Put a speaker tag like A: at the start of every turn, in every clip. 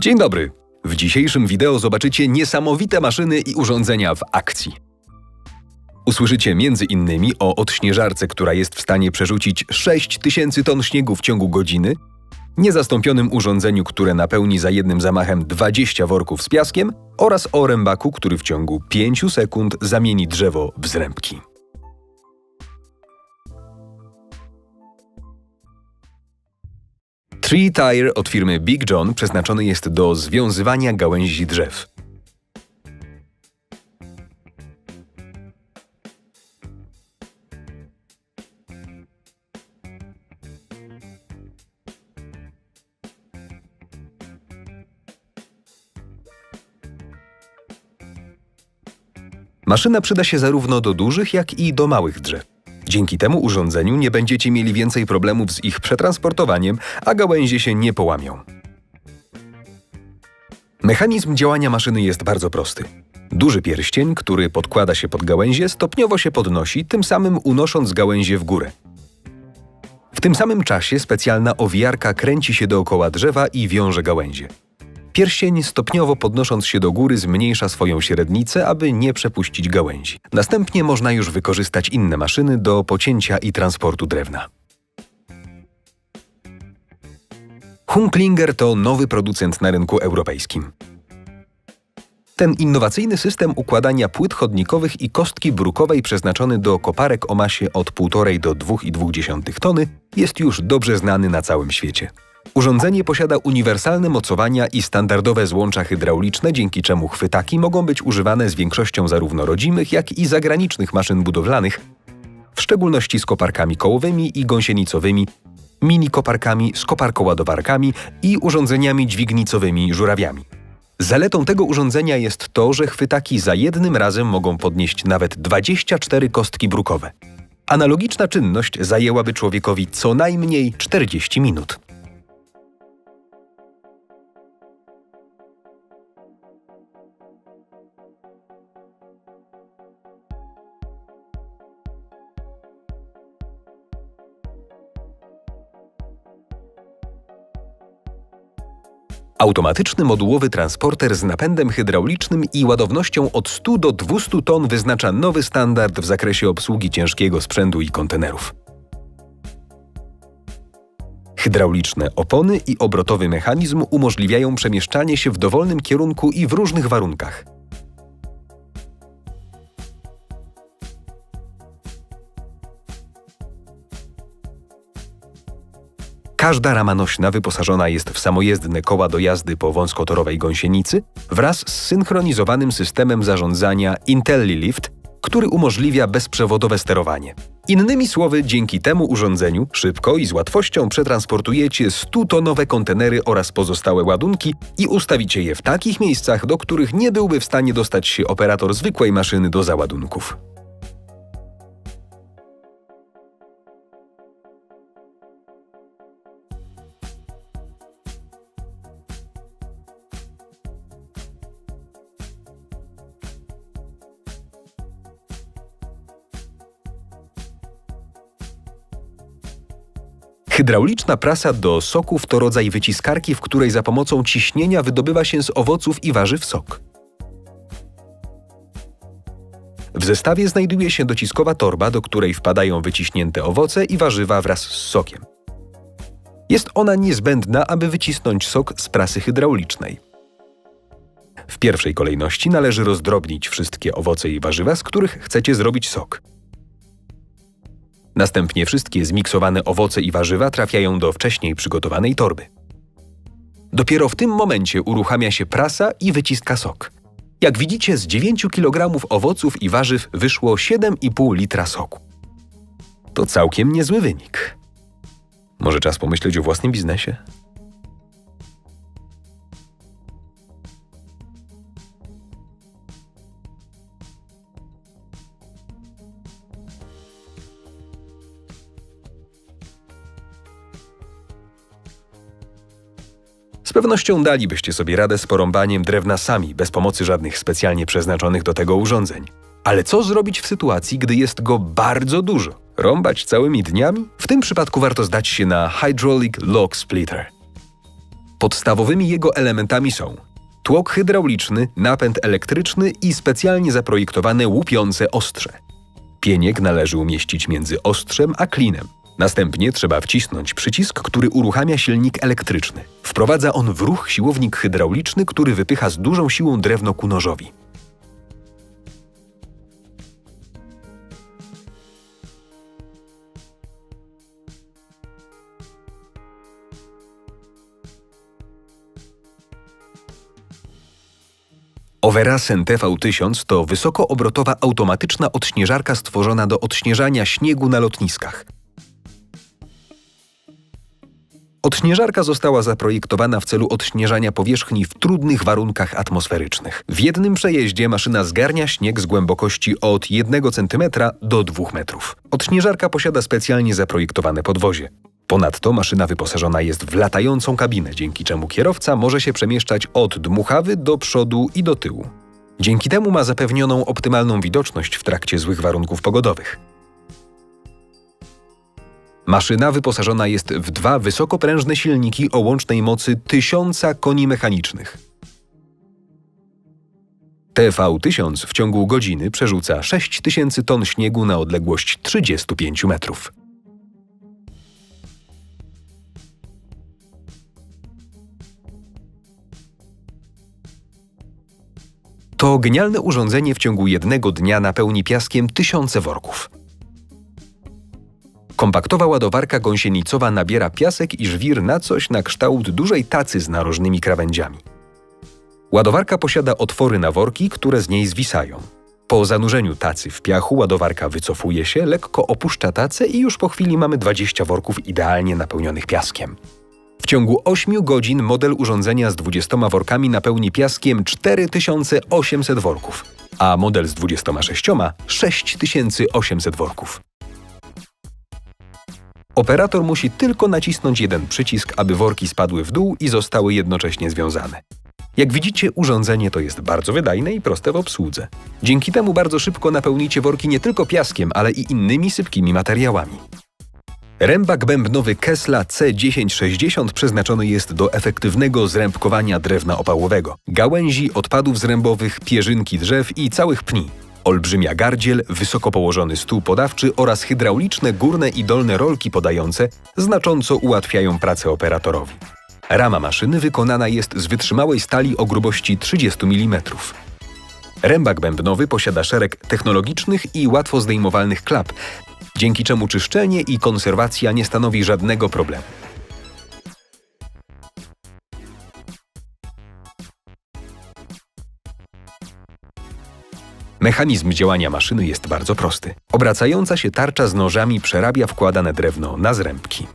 A: Dzień dobry. W dzisiejszym wideo zobaczycie niesamowite maszyny i urządzenia w akcji. Usłyszycie m.in. o odśnieżarce, która jest w stanie przerzucić 6000 ton śniegu w ciągu godziny, niezastąpionym urządzeniu, które napełni za jednym zamachem 20 worków z piaskiem oraz o rębaku, który w ciągu 5 sekund zamieni drzewo w zrębki. Tree Tire od firmy Big John przeznaczony jest do związywania gałęzi drzew. Maszyna przyda się zarówno do dużych, jak i do małych drzew. Dzięki temu urządzeniu nie będziecie mieli więcej problemów z ich przetransportowaniem, a gałęzie się nie połamią. Mechanizm działania maszyny jest bardzo prosty. Duży pierścień, który podkłada się pod gałęzie, stopniowo się podnosi, tym samym unosząc gałęzie w górę. W tym samym czasie specjalna owijarka kręci się dookoła drzewa i wiąże gałęzie. Pierścień stopniowo podnosząc się do góry zmniejsza swoją średnicę, aby nie przepuścić gałęzi. Następnie można już wykorzystać inne maszyny do pocięcia i transportu drewna. Hunklinger to nowy producent na rynku europejskim. Ten innowacyjny system układania płyt chodnikowych i kostki brukowej przeznaczony do koparek o masie od 1,5 do 2,2 tony jest już dobrze znany na całym świecie. Urządzenie posiada uniwersalne mocowania i standardowe złącza hydrauliczne, dzięki czemu chwytaki mogą być używane z większością zarówno rodzimych, jak i zagranicznych maszyn budowlanych, w szczególności z koparkami kołowymi i gąsienicowymi, mini koparkami z koparkoładowarkami i urządzeniami dźwignicowymi żurawiami. Zaletą tego urządzenia jest to, że chwytaki za jednym razem mogą podnieść nawet 24 kostki brukowe. Analogiczna czynność zajęłaby człowiekowi co najmniej 40 minut. Automatyczny modułowy transporter z napędem hydraulicznym i ładownością od 100 do 200 ton wyznacza nowy standard w zakresie obsługi ciężkiego sprzętu i kontenerów. Hydrauliczne opony i obrotowy mechanizm umożliwiają przemieszczanie się w dowolnym kierunku i w różnych warunkach. Każda rama nośna wyposażona jest w samojezdne koła do jazdy po wąskotorowej gąsienicy wraz z synchronizowanym systemem zarządzania IntelliLift, który umożliwia bezprzewodowe sterowanie. Innymi słowy, dzięki temu urządzeniu szybko i z łatwością przetransportujecie 100-tonowe kontenery oraz pozostałe ładunki i ustawicie je w takich miejscach, do których nie byłby w stanie dostać się operator zwykłej maszyny do załadunków. Hydrauliczna prasa do soków to rodzaj wyciskarki, w której za pomocą ciśnienia wydobywa się z owoców i warzyw sok. W zestawie znajduje się dociskowa torba, do której wpadają wyciśnięte owoce i warzywa wraz z sokiem. Jest ona niezbędna, aby wycisnąć sok z prasy hydraulicznej. W pierwszej kolejności należy rozdrobnić wszystkie owoce i warzywa, z których chcecie zrobić sok. Następnie wszystkie zmiksowane owoce i warzywa trafiają do wcześniej przygotowanej torby. Dopiero w tym momencie uruchamia się prasa i wyciska sok. Jak widzicie, z 9 kg owoców i warzyw wyszło 7,5 litra soku. To całkiem niezły wynik. Może czas pomyśleć o własnym biznesie? Z pewnością dalibyście sobie radę z porąbaniem drewna sami, bez pomocy żadnych specjalnie przeznaczonych do tego urządzeń. Ale co zrobić w sytuacji, gdy jest go bardzo dużo? Rąbać całymi dniami? W tym przypadku warto zdać się na Hydraulic Log Splitter. Podstawowymi jego elementami są tłok hydrauliczny, napęd elektryczny i specjalnie zaprojektowane łupiące ostrze. Pieniek należy umieścić między ostrzem a klinem. Następnie trzeba wcisnąć przycisk, który uruchamia silnik elektryczny. Wprowadza on w ruch siłownik hydrauliczny, który wypycha z dużą siłą drewno ku nożowi. Overasen TV1000 to wysokoobrotowa automatyczna odśnieżarka stworzona do odśnieżania śniegu na lotniskach. Odśnieżarka została zaprojektowana w celu odśnieżania powierzchni w trudnych warunkach atmosferycznych. W jednym przejeździe maszyna zgarnia śnieg z głębokości od 1 cm do 2 metrów. Odśnieżarka posiada specjalnie zaprojektowane podwozie. Ponadto maszyna wyposażona jest w latającą kabinę, dzięki czemu kierowca może się przemieszczać od dmuchawy do przodu i do tyłu. Dzięki temu ma zapewnioną optymalną widoczność w trakcie złych warunków pogodowych. Maszyna wyposażona jest w dwa wysokoprężne silniki o łącznej mocy 1000 koni mechanicznych. TV1000 w ciągu godziny przerzuca 6000 ton śniegu na odległość 35 metrów. To genialne urządzenie w ciągu jednego dnia napełni piaskiem tysiące worków. Kompaktowa ładowarka gąsienicowa nabiera piasek i żwir na coś na kształt dużej tacy z narożnymi krawędziami. Ładowarka posiada otwory na worki, które z niej zwisają. Po zanurzeniu tacy w piachu ładowarka wycofuje się, lekko opuszcza tacę i już po chwili mamy 20 worków idealnie napełnionych piaskiem. W ciągu 8 godzin model urządzenia z 20 workami napełni piaskiem 4800 worków, a model z 26 6800 worków. Operator musi tylko nacisnąć jeden przycisk, aby worki spadły w dół i zostały jednocześnie związane. Jak widzicie, urządzenie to jest bardzo wydajne i proste w obsłudze. Dzięki temu bardzo szybko napełnicie worki nie tylko piaskiem, ale i innymi sypkimi materiałami. Rębak bębnowy Kesla C1060 przeznaczony jest do efektywnego zrębkowania drewna opałowego, gałęzi, odpadów zrębowych, pierzynki drzew i całych pni. Olbrzymia gardziel, wysoko położony stół podawczy oraz hydrauliczne górne i dolne rolki podające znacząco ułatwiają pracę operatorowi. Rama maszyny wykonana jest z wytrzymałej stali o grubości 30 mm. Rębak bębnowy posiada szereg technologicznych i łatwo zdejmowalnych klap, dzięki czemu czyszczenie i konserwacja nie stanowi żadnego problemu. Mechanizm działania maszyny jest bardzo prosty. Obracająca się tarcza z nożami przerabia wkładane drewno na zrębki.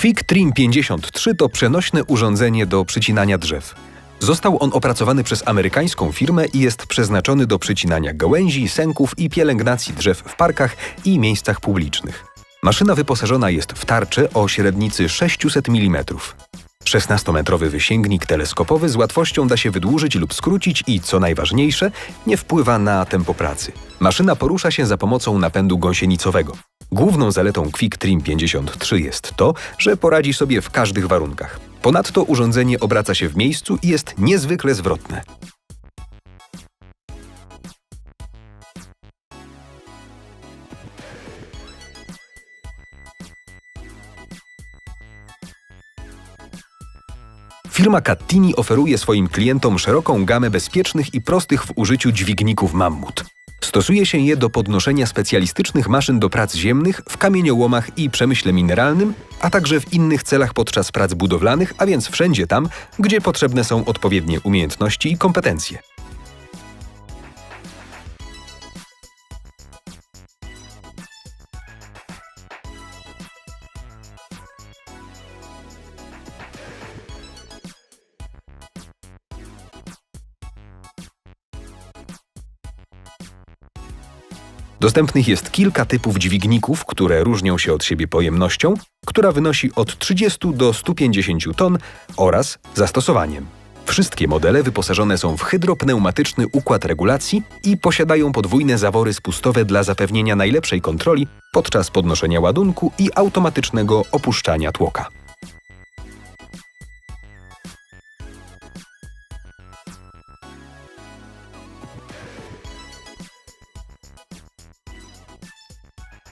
A: Quick Trim 53 to przenośne urządzenie do przycinania drzew. Został on opracowany przez amerykańską firmę i jest przeznaczony do przycinania gałęzi, sęków i pielęgnacji drzew w parkach i miejscach publicznych. Maszyna wyposażona jest w tarczę o średnicy 600 mm. 16-metrowy wysięgnik teleskopowy z łatwością da się wydłużyć lub skrócić i, co najważniejsze, nie wpływa na tempo pracy. Maszyna porusza się za pomocą napędu gąsienicowego. Główną zaletą Quick Trim 53 jest to, że poradzi sobie w każdych warunkach. Ponadto urządzenie obraca się w miejscu i jest niezwykle zwrotne. Firma Cattini oferuje swoim klientom szeroką gamę bezpiecznych i prostych w użyciu dźwigników Mammut. Stosuje się je do podnoszenia specjalistycznych maszyn do prac ziemnych w kamieniołomach i przemyśle mineralnym, a także w innych celach podczas prac budowlanych, a więc wszędzie tam, gdzie potrzebne są odpowiednie umiejętności i kompetencje. Dostępnych jest kilka typów dźwigników, które różnią się od siebie pojemnością, która wynosi od 30 do 150 ton oraz zastosowaniem. Wszystkie modele wyposażone są w hydropneumatyczny układ regulacji i posiadają podwójne zawory spustowe dla zapewnienia najlepszej kontroli podczas podnoszenia ładunku i automatycznego opuszczania tłoka.